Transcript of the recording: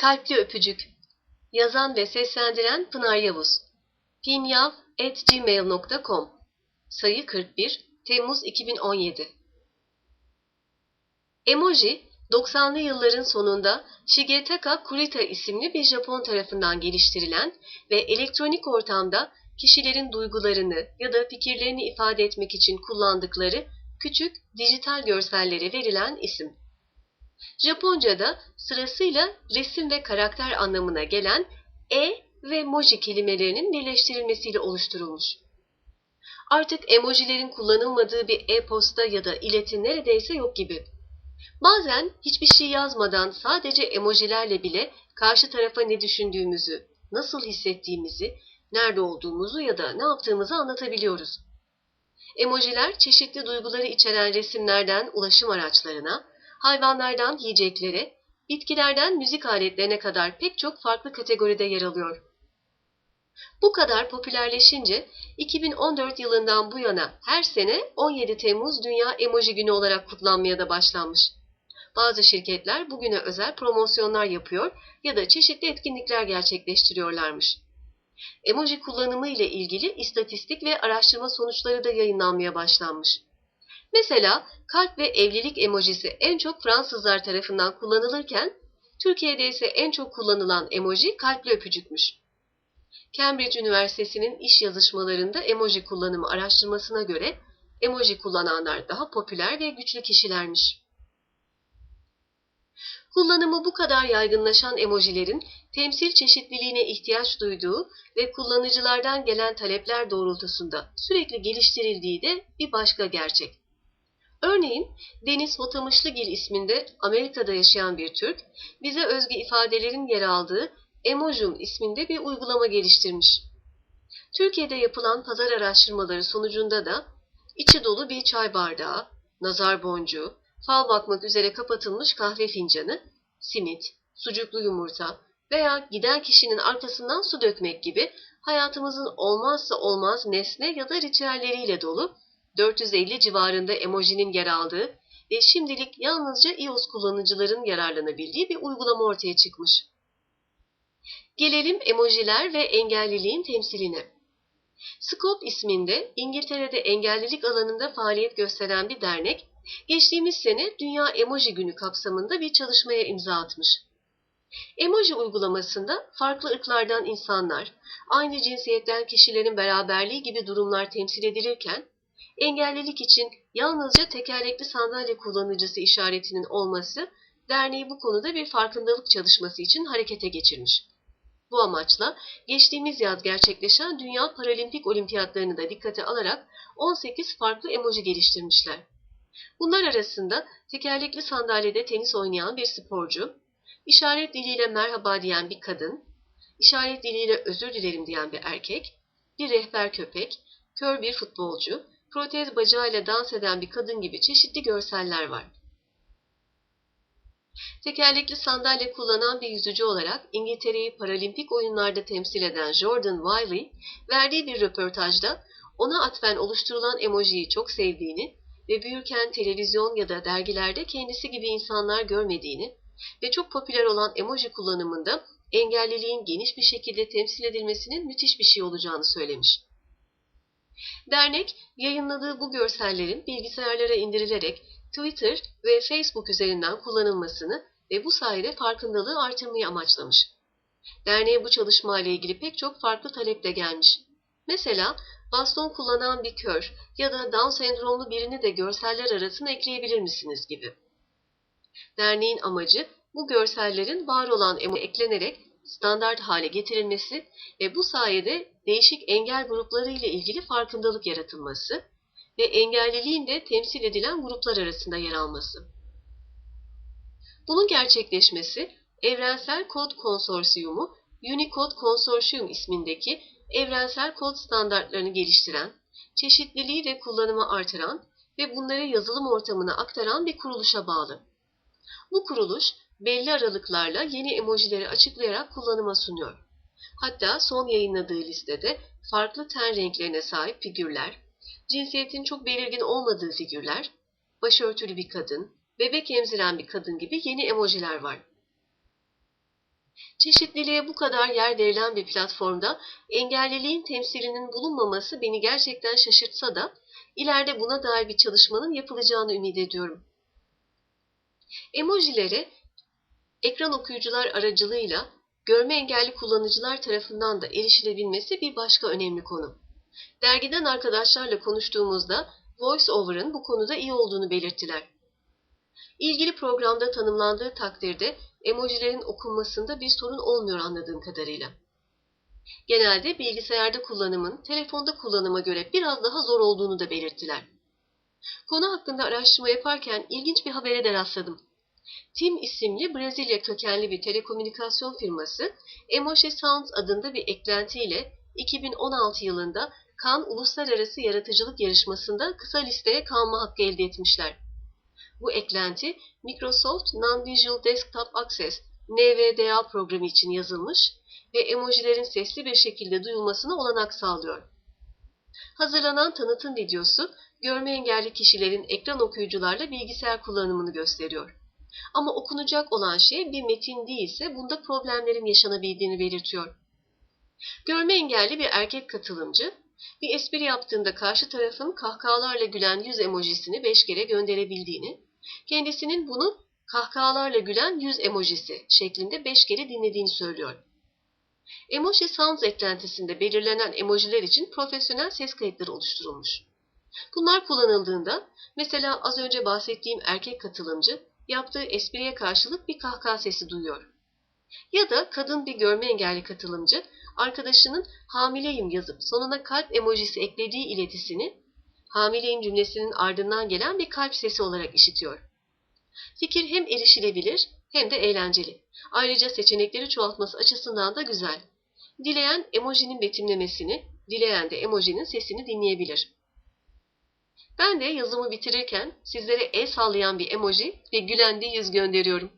Kalpli Öpücük. Yazan ve seslendiren Pınar Yavuz. Pinyav.gmail.com Sayı 41 Temmuz 2017 Emoji, 90'lı yılların sonunda Shigetaka Kurita isimli bir Japon tarafından geliştirilen ve elektronik ortamda kişilerin duygularını ya da fikirlerini ifade etmek için kullandıkları küçük dijital görsellere verilen isim. Japonca'da sırasıyla resim ve karakter anlamına gelen e ve moji kelimelerinin birleştirilmesiyle oluşturulmuş. Artık emojilerin kullanılmadığı bir e-posta ya da iletim neredeyse yok gibi. Bazen hiçbir şey yazmadan sadece emojilerle bile karşı tarafa ne düşündüğümüzü, nasıl hissettiğimizi, nerede olduğumuzu ya da ne yaptığımızı anlatabiliyoruz. Emojiler çeşitli duyguları içeren resimlerden ulaşım araçlarına, hayvanlardan yiyeceklere, bitkilerden müzik aletlerine kadar pek çok farklı kategoride yer alıyor. Bu kadar popülerleşince 2014 yılından bu yana her sene 17 Temmuz Dünya Emoji Günü olarak kutlanmaya da başlanmış. Bazı şirketler bugüne özel promosyonlar yapıyor ya da çeşitli etkinlikler gerçekleştiriyorlarmış. Emoji kullanımı ile ilgili istatistik ve araştırma sonuçları da yayınlanmaya başlanmış. Mesela kalp ve evlilik emojisi en çok Fransızlar tarafından kullanılırken Türkiye'de ise en çok kullanılan emoji kalpli öpücükmüş. Cambridge Üniversitesi'nin iş yazışmalarında emoji kullanımı araştırmasına göre emoji kullananlar daha popüler ve güçlü kişilermiş. Kullanımı bu kadar yaygınlaşan emojilerin temsil çeşitliliğine ihtiyaç duyduğu ve kullanıcılardan gelen talepler doğrultusunda sürekli geliştirildiği de bir başka gerçek. Örneğin Deniz Hotamışlıgil isminde Amerika'da yaşayan bir Türk, bize özgü ifadelerin yer aldığı Emojum isminde bir uygulama geliştirmiş. Türkiye'de yapılan pazar araştırmaları sonucunda da içi dolu bir çay bardağı, nazar boncuğu, fal bakmak üzere kapatılmış kahve fincanı, simit, sucuklu yumurta veya giden kişinin arkasından su dökmek gibi hayatımızın olmazsa olmaz nesne ya da ritüelleriyle dolu 450 civarında emojinin yer aldığı ve şimdilik yalnızca iOS kullanıcıların yararlanabildiği bir uygulama ortaya çıkmış. Gelelim emojiler ve engelliliğin temsiline. Scott isminde İngiltere'de engellilik alanında faaliyet gösteren bir dernek, geçtiğimiz sene Dünya Emoji Günü kapsamında bir çalışmaya imza atmış. Emoji uygulamasında farklı ırklardan insanlar, aynı cinsiyetten kişilerin beraberliği gibi durumlar temsil edilirken, engellilik için yalnızca tekerlekli sandalye kullanıcısı işaretinin olması, derneği bu konuda bir farkındalık çalışması için harekete geçirmiş. Bu amaçla geçtiğimiz yaz gerçekleşen Dünya Paralimpik Olimpiyatlarını da dikkate alarak 18 farklı emoji geliştirmişler. Bunlar arasında tekerlekli sandalyede tenis oynayan bir sporcu, işaret diliyle merhaba diyen bir kadın, işaret diliyle özür dilerim diyen bir erkek, bir rehber köpek, kör bir futbolcu, protez bacağıyla dans eden bir kadın gibi çeşitli görseller var. Tekerlekli sandalye kullanan bir yüzücü olarak İngiltere'yi paralimpik oyunlarda temsil eden Jordan Wiley, verdiği bir röportajda ona atfen oluşturulan emojiyi çok sevdiğini ve büyürken televizyon ya da dergilerde kendisi gibi insanlar görmediğini ve çok popüler olan emoji kullanımında engelliliğin geniş bir şekilde temsil edilmesinin müthiş bir şey olacağını söylemiş. Dernek, yayınladığı bu görsellerin bilgisayarlara indirilerek Twitter ve Facebook üzerinden kullanılmasını ve bu sayede farkındalığı artırmayı amaçlamış. Derneğe bu çalışma ile ilgili pek çok farklı talep de gelmiş. Mesela baston kullanan bir kör ya da Down sendromlu birini de görseller arasına ekleyebilir misiniz gibi. Derneğin amacı bu görsellerin var olan emo eklenerek standart hale getirilmesi ve bu sayede değişik engel grupları ile ilgili farkındalık yaratılması ve engelliliğin de temsil edilen gruplar arasında yer alması. Bunun gerçekleşmesi Evrensel Kod Konsorsiyumu Unicode Konsorsiyum ismindeki evrensel kod standartlarını geliştiren, çeşitliliği ve kullanımı artıran ve bunları yazılım ortamına aktaran bir kuruluşa bağlı. Bu kuruluş belli aralıklarla yeni emojileri açıklayarak kullanıma sunuyor. Hatta son yayınladığı listede farklı ten renklerine sahip figürler, cinsiyetin çok belirgin olmadığı figürler, başörtülü bir kadın, bebek emziren bir kadın gibi yeni emojiler var. Çeşitliliğe bu kadar yer verilen bir platformda engelliliğin temsilinin bulunmaması beni gerçekten şaşırtsa da ileride buna dair bir çalışmanın yapılacağını ümit ediyorum. Emojilere ekran okuyucular aracılığıyla görme engelli kullanıcılar tarafından da erişilebilmesi bir başka önemli konu. Dergiden arkadaşlarla konuştuğumuzda VoiceOver'ın bu konuda iyi olduğunu belirttiler. İlgili programda tanımlandığı takdirde emojilerin okunmasında bir sorun olmuyor anladığım kadarıyla. Genelde bilgisayarda kullanımın telefonda kullanıma göre biraz daha zor olduğunu da belirttiler. Konu hakkında araştırma yaparken ilginç bir habere de rastladım. Tim isimli Brezilya kökenli bir telekomünikasyon firması Emoji Sounds adında bir eklentiyle 2016 yılında Cannes Uluslararası Yaratıcılık Yarışması'nda kısa listeye kalma hakkı elde etmişler. Bu eklenti Microsoft Non-Visual Desktop Access NVDA programı için yazılmış ve emojilerin sesli bir şekilde duyulmasına olanak sağlıyor. Hazırlanan tanıtım videosu görme engelli kişilerin ekran okuyucularla bilgisayar kullanımını gösteriyor. Ama okunacak olan şey bir metin değilse bunda problemlerin yaşanabildiğini belirtiyor. Görme engelli bir erkek katılımcı bir espri yaptığında karşı tarafın kahkahalarla gülen yüz emojisini beş kere gönderebildiğini, kendisinin bunu kahkahalarla gülen yüz emojisi şeklinde beş kere dinlediğini söylüyor. Emoji Sounds eklentisinde belirlenen emojiler için profesyonel ses kayıtları oluşturulmuş. Bunlar kullanıldığında mesela az önce bahsettiğim erkek katılımcı yaptığı espriye karşılık bir kahkaha sesi duyuyor. Ya da kadın bir görme engelli katılımcı arkadaşının hamileyim yazıp sonuna kalp emojisi eklediği iletisini hamileyim cümlesinin ardından gelen bir kalp sesi olarak işitiyor. Fikir hem erişilebilir hem de eğlenceli. Ayrıca seçenekleri çoğaltması açısından da güzel. Dileyen emojinin betimlemesini, dileyen de emojinin sesini dinleyebilir. Ben de yazımı bitirirken sizlere el sallayan bir emoji ve gülen bir yüz gönderiyorum.